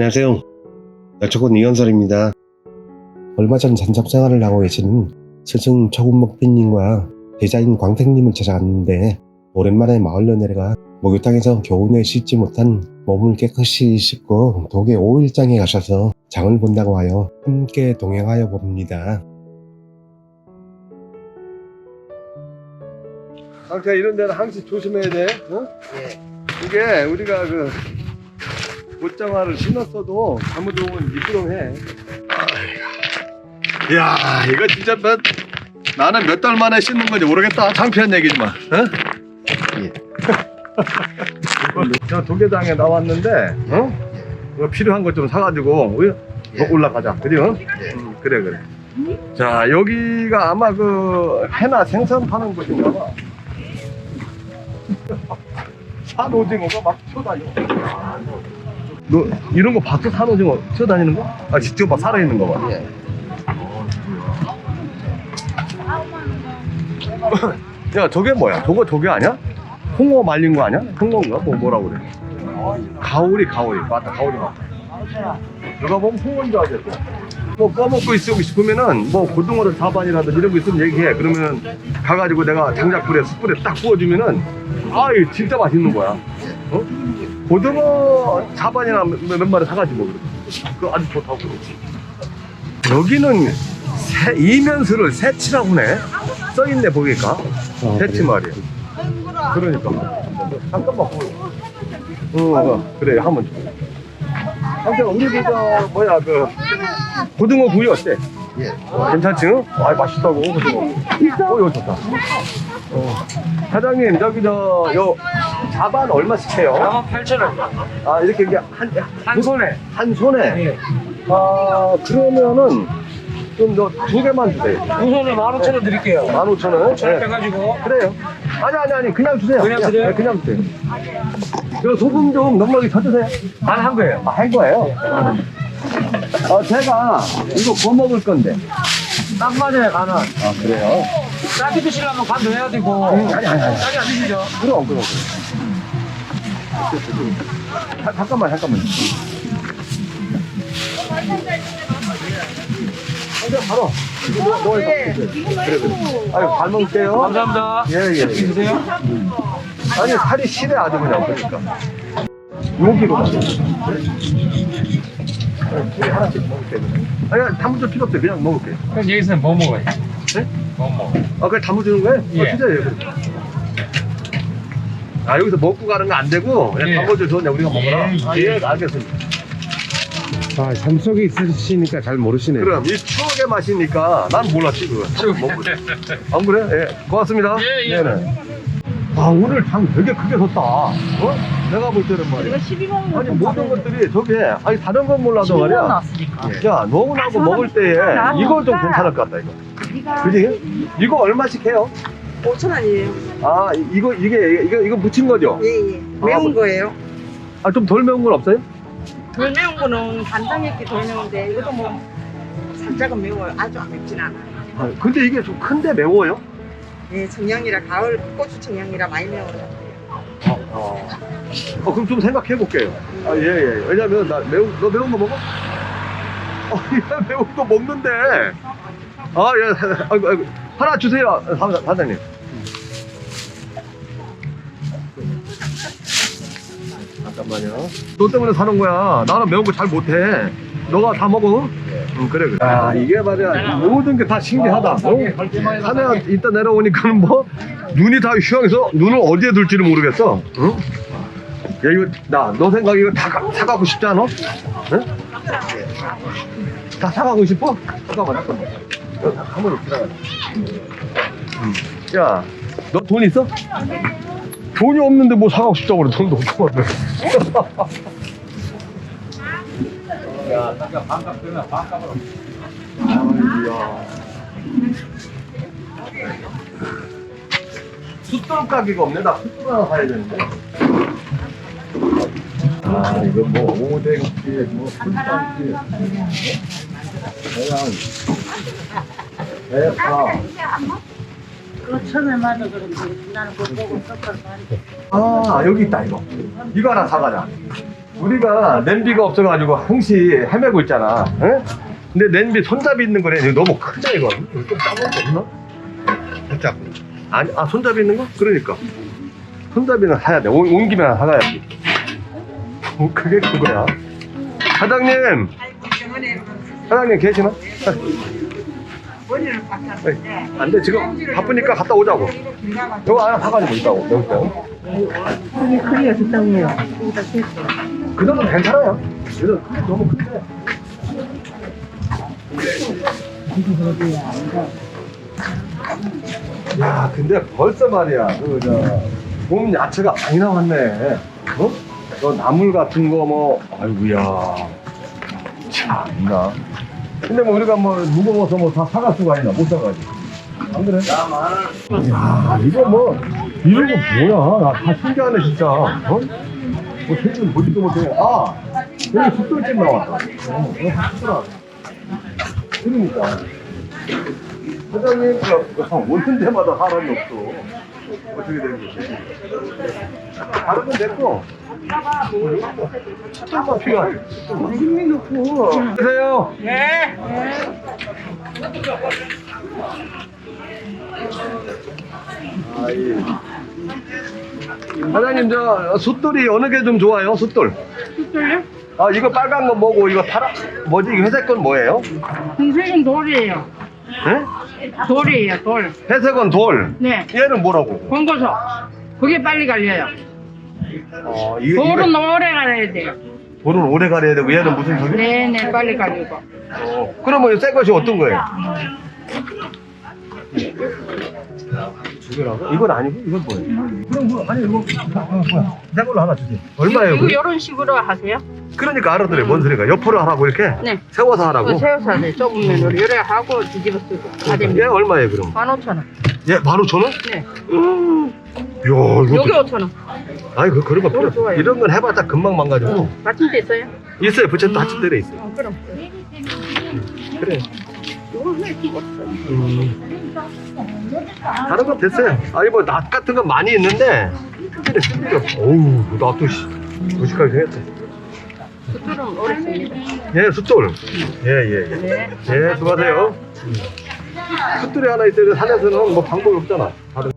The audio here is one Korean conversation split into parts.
안녕하세요. 여초군 이현설입니다. 얼마 전 잔잡 생활을 하고 계시는 스승 처군목 빈님과 제자인 광택님을 찾아갔는데 오랜만에 마을로 내려가 목욕탕에서 겨우내 씻지 못한 몸을 깨끗이 씻고 독에 5일장에 가셔서 장을 본다고 하여 함께 동행하여 봅니다. 항상 이런 데는 항상 조심해야 돼. 어? 이게 우리가 그 옷장화를 신었어도 잘못하면 미끄럼해. 야, 이거 진짜 몇, 나는 몇 달 만에 신는 건지 모르겠다. 창피한 얘기지만. 어? 예. 저 도계장에 나왔는데, 어? 이거 필요한 것 좀 사가지고 우리 더 올라가자. 그지? 어? 음, 그래 그래. 자, 여기가 아마 그 해나 생선 파는 곳인가 봐. 산 오징어가 막 튀어다녀. 너 이런 거 봤어? 산오징어 튀어다니는 거? 아, 직접 막 살아있는 거 봐. 야, 저게 뭐야? 저거 저게 아니야? 홍어 말린 거 아니야? 홍어인가? 뭐 뭐라고 그래? 가오리, 가오리. 맞다, 가오리 맞다. 누가 보면 홍어인 줄 알겠어. 뭐 꺼먹고 있고 싶으면은 뭐 고등어를 사반이라든지 이런 거 있으면 얘기해. 그러면 가가지고 내가 장작불에 숯불에 딱 구워주면은 아, 이거 진짜 맛있는 거야. 어? 고등어 사반이나 몇, 몇 마리 사가지고 그래. 그거 아주 좋다고. 여기는 새, 이면수를 새치라고 네 써있네 보니까. 새치 말이야. 그러니까. 잠깐만 보여. 어, 그래 한번 줘. 한테 우리 그저 뭐야 그 고등어 구이 어때? 예. 괜찮지? 응? 아 맛있다고 고등어. 어 이거 좋다. 어. 사장님 저기 저요 자반 얼마씩 해요? 양은 8,000원. 아 이렇게 이게 한, 한 손에. 한 손에. 예. 아 그러면은 좀너두 개만 주세요. 두 손에 15,000원 드릴게요. 15,000원. 1,000원 빼가지고. 그래요. 아니 아니 아니 그냥 주세요. 그냥 드려요? 네, 그냥 주세요. 저 소금 좀 넉넉히 쳐주세요. 단한 거예요. 아, 한 거예요? 어, 제가 이거 구워 먹을 건데. 딱 맞아요, 간은. 아, 그래요? 짜게 드시려면 간더 해야 되고. 아니, 아니, 아니. 짜게 안 드시죠? 그럼, 그럼, 그럼. 자, 잠깐만, 잠깐만. 먼저 바로. 이거 뭐, 뭐 해서. 그래, 그래. 아유, 잘 먹을게요. 감사합니다. 예, 예. 예. 드세요. 아니, 살이 실해 아주 그냥, 그러니까. 여기로. 하나씩 먹을게요. 아니, 담을 필요 없어요. 그냥 먹을게요. 그럼 여기서는 뭐 먹어요? 네? 뭐 먹어? 아, 그걸 담아주는 거예요? 예. 어, 진짜예요. 아, 여기서 먹고 가는 거 안 되고, 그냥 예. 담아줘 줬냐, 우리가 먹어라. 예, 아, 예. 예, 알겠습니다. 아, 삶 속에 있으시니까 잘 모르시네요. 그럼, 이 추억의 맛이니까, 난 몰랐지, 그거. 지금 먹고. 안 그래? 예, 고맙습니다. 예, 예. 네네. 아, 오늘 장 되게 크게 섰다. 어? 내가 볼 때는 말이야. 우리가 12만 원 아니, 모든 것들이 저게, 아니, 다른 건 몰라도 말이야. 나왔으니까. 야, 너무나고 먹을 때에 이거 좀 괜찮을 것 같다, 이거. 그지? 이거 얼마씩 해요? 5천 원이에요. 아, 이- 이거, 이게, 이거, 이거 묻힌 거죠? 예, 예. 아, 매운 뭐- 거예요. 아, 좀 덜 매운 건 없어요? 덜 매운 거는 간장액기 덜 매운데 이것도 뭐 살짝은 매워요. 아주 안 맵진 않아요. 아, 근데 이게 좀 큰데 매워요? 예, 청양이라 가을 고추 청양이라 많이 매워요. 어, 어. 어, 그럼 좀 생각해 볼게요. 아, 예, 예. 왜냐면, 나 매운, 너 매운 거 먹어? 어, 얘 매운 거 먹는데. 아, 예. 아이고, 아이고. 하나 주세요, 사- 사장님. 잠깐만요. 너 때문에 사는 거야. 나는 매운 거 잘 못해. 너가 다 먹어? 응, 그래, 그래. 아, 이게 말이야. 모든 게 다 신기하다. 어? 산에 이따 내려오니까 뭐, 눈이 다 휘황해서 눈을 어디에 둘지를 모르겠어. 응? 야, 이거, 나, 너 생각 이거 다 가- 사가고 싶지 않아? 응? 다 사가고 싶어? 잠깐만, 잠깐만. 어, 한번. 음. 야, 너 돈 있어? 돈이 없는데 뭐 사가고 싶다고 그래. 돈도 없고. 야, 잠깐 반값 되면 반값으로. 아이야. 숯돌 가게가 없네. 나 숯돌 하나 사야 되는데. 아, 이거 뭐, 오뎅지, 뭐, 숯장지. 그냥, 대파. 아, 여기 있다, 이거. 이거 하나 사가자. 우리가 냄비가 없어가지고 항시 헤매고 있잖아. 응? 근데 냄비 손잡이 있는 거래. 너무 크죠 이거? 이거 좀 작은 거 없나? 아니, 아 손잡이 있는 거? 그러니까. 손잡이는 사야 돼. 온, 온 김에 하나 사가야지. 어, 그게 그거야. 사장님! 사장님 계시나? 머리를 바꿨는데 안 돼, 지금 바쁘니까 갔다 오자고. 이거 하나 사가지고 있다고, 여기 있다고. 크기가 적당해요. 그 정도는 괜찮아요. 그래도 크게 너무 큰데. 야, 근데 벌써 말이야, 그, 저, 봄 야채가 많이 나왔네. 어? 너 나물 같은 거 뭐, 아이고야. 참나. 근데 뭐 우리가 뭐 무거워서 뭐 다 사갈 수가 있나? 못 사가지. 안 그래? 야, 이거 뭐, 이런 거 뭐야? 나다 신기하네, 진짜. 어? 뭐, 생긴 보지도 못해. 아! 여기 숙돌집 나왔다. 어, 여기 숙돌 그러니까. 사장님, 그, 오는 데마다 사람이 없어. 어떻게 되는 거지? 다른 건 됐고. 첫돌만 필요하지. 힘이 놓고. 안녕하세요. 네. 아, 예. 사장님, 저, 숫돌이 어느 게 좀 좋아요? 숫돌. 숫돌요? 아, 이거 빨간 거 뭐고, 이거 파란, 뭐지? 이거 회색 건 뭐예요?흰색은 돌이에요. 네? 돌이에요, 돌. 회색은 돌. 네. 얘는 뭐라고? 권고소. 그게 빨리 갈려요. 어, 이게, 돌은 이게 오래 갈아야 돼요. 돌은 오래 가려야 되고, 얘는 무슨 소리? 네네, 빨리 갈리고. 어, 그러면 새 것이 어떤 거예요? 두 개라고? 이건 아니고, 이건 뭐예요? 그럼 뭐, 아니, 이거, 아, 뭐야. 새 걸로 하나 주세요. 얼마예요? 이거 그게? 이런 식으로 하세요? 그러니까 알아들어 요. 뭔 소리가. 옆으로 하라고 이렇게? 네. 세워서 하라고? 세워서 하세요. 좁은 면으로 요래 하고 뒤집어 쓰고. 다얘 됩니다. 얼마예요, 그럼? 15,000원. 예, 15,000원? 네. 이야, 이거. 요게 5,000원. 아니, 그, 그런 거 필요 좋아요. 이런 건 해봤자 금방 망가지고. 받침대 있어요? 있어요. 부채도 받침대에 있어요. 어, 그럼. 그래. 음. 다른 건 됐어요. 아니, 뭐, 낫 같은 건 많이 있는데, 특별히 쓸. 어우, 나도 씨. 무식하게 생겼다. 숫돌은 씁니다. 예, 숫돌. 예, 예, 예. 네. 예, 수고하세요. 숫돌이 하나 있어야 산에서는 뭐 방법이 없잖아. 다른.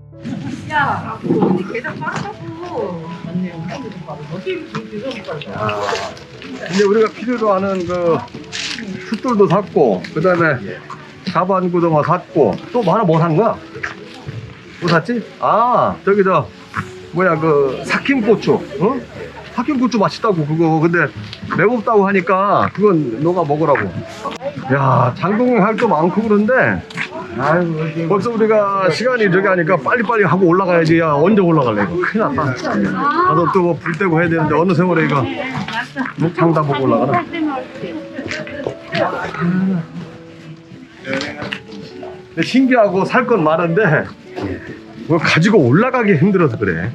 야, 어디 계속 빨아갖고. 아, 이제 우리가 필요로 하는 그 숫돌도 샀고, 그 다음에 자반구동화 샀고, 또 뭐 하나 뭐 산 거야? 뭐 샀지? 아, 저기 저, 뭐야, 그, 삭힘고추, 어? 삭힘고추 맛있다고, 그거. 근데 매겁다고 하니까, 그건 너가 먹으라고. 야, 장동영 할 거 많고 그런데, 벌써 우리가 시간이 저기 하니까 빨리빨리 하고 올라가야지. 야, 언제 올라갈래, 이거? 큰일 났다. 가서 또뭐 불 떼고 해야 되는데, 어느 세월에 이거, 뭐 장다 보고 올라가나? 근데 신기하고 살 건 많은데 뭐 가지고 올라가기 힘들어서 그래.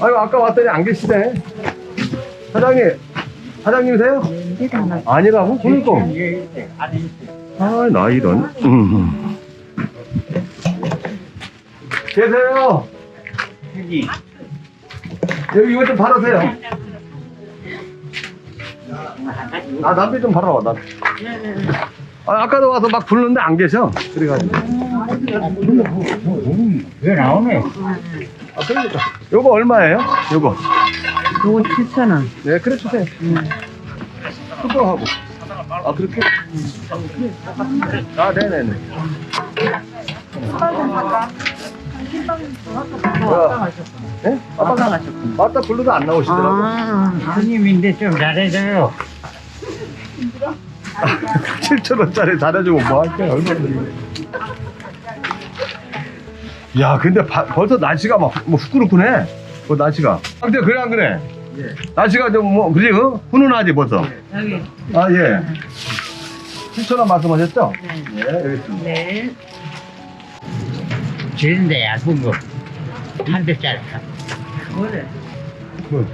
아유 아까 왔더니 안 계시네. 사장님, 사장님이세요? 아니라고? 그러니까. 아 나 이런. 음. 계세요. 여기 이거 좀 팔으세요. 아 남비 좀 팔아와 남. 아, 아까도 와서 막 부르는데 안 계셔. 그래가지고. 왜 나오네? 아, 그러니까. 요거 얼마예요? 요거. 요거 7,000원. 네, 그래 주세요. 수고하고. 아, 그렇게? 아, 네네네. 뭐야? 예? 아빠가 나셨고. 아따 불러도 안 나오시더라고. 아, 스님인데 좀 잘해줘요. 7천 원짜리 잘해주고 뭐 할게요. 얼마나. 야, 근데 바- 벌써 날씨가 막, 뭐, 후끈후끈해. 그 날씨가. 아, 근데 그래, 안 그래? 날씨가 좀, 뭐, 그지, 어? 훈훈하지, 벌써. 여기. 아, 예. 7천 원 말씀하셨죠? 예, 여기 있습니다. 네. 지는데 얇은 거. 한 대짜리. 뭐래? 뭐.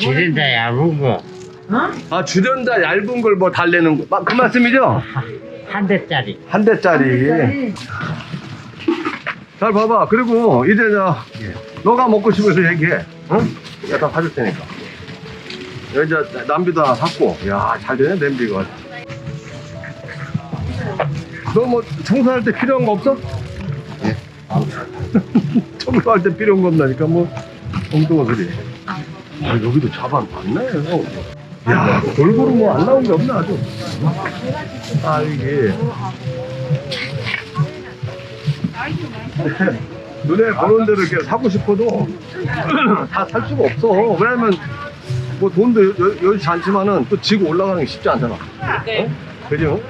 지는데 얇은 거. 어? 아, 주련자 얇은 걸 뭐 달래는 거. 막그 말씀이죠? 한 대짜리. 한 대짜리. 잘 봐봐. 그리고 이제 저, 너가 먹고 싶어서 얘기해. 어? 내가 다 사줄 테니까. 여기 이제 남비도 하나 샀고, 야, 잘 되네, 냄비가. 너 뭐 청소할 때 필요한 거 없어? 예. 청소할 때 필요한 거 없나니까 뭐, 엉뚱한 소리. 아, 여기도 자반 많네. 야, 골고루 뭐 안 나온 게 없나, 아주. 아, 이게. 눈에 보는 대로 이렇게 사고 싶어도 다 살 수가 없어. 왜냐면 뭐 돈도 여, 여, 여의치 않지만은 또 지고 올라가는 게 쉽지 않잖아. 어? 그죠?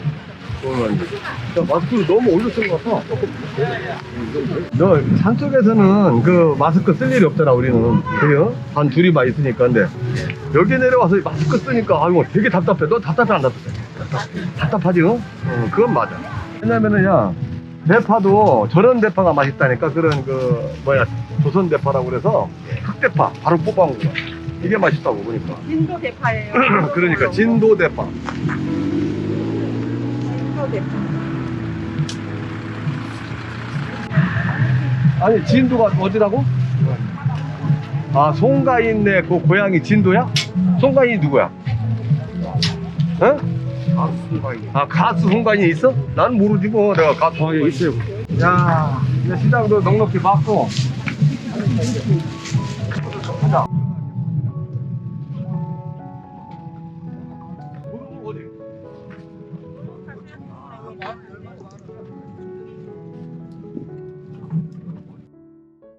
야, 마스크를 너무 올려 쓴 것 같아. 너 산속에서는 그 마스크 쓸 일이 없잖아 우리는. 그죠? 한 둘이만 있으니까. 근데 여기 내려와서 마스크 쓰니까 아이고 되게 답답해. 너 답답해 안 답답해? 답답하지? 어? 어, 그건 맞아. 왜냐면은 야 대파도 저런 대파가 맛있다니까 그런 그 뭐야 조선 대파라고 그래서 흑대파 바로 뽑아온 거 이게 맛있다고 보니까 진도 대파예요. 그러니까 진도 대파. 아니 진도가 어디라고? 아 송가인네 그 고향이 진도야? 송가인이 누구야? 어? 아 가수 송가인이 있어? 난 모르지 뭐 내가 가수 아, 있어요 야 이제 시장도 넉넉히 봤고 가자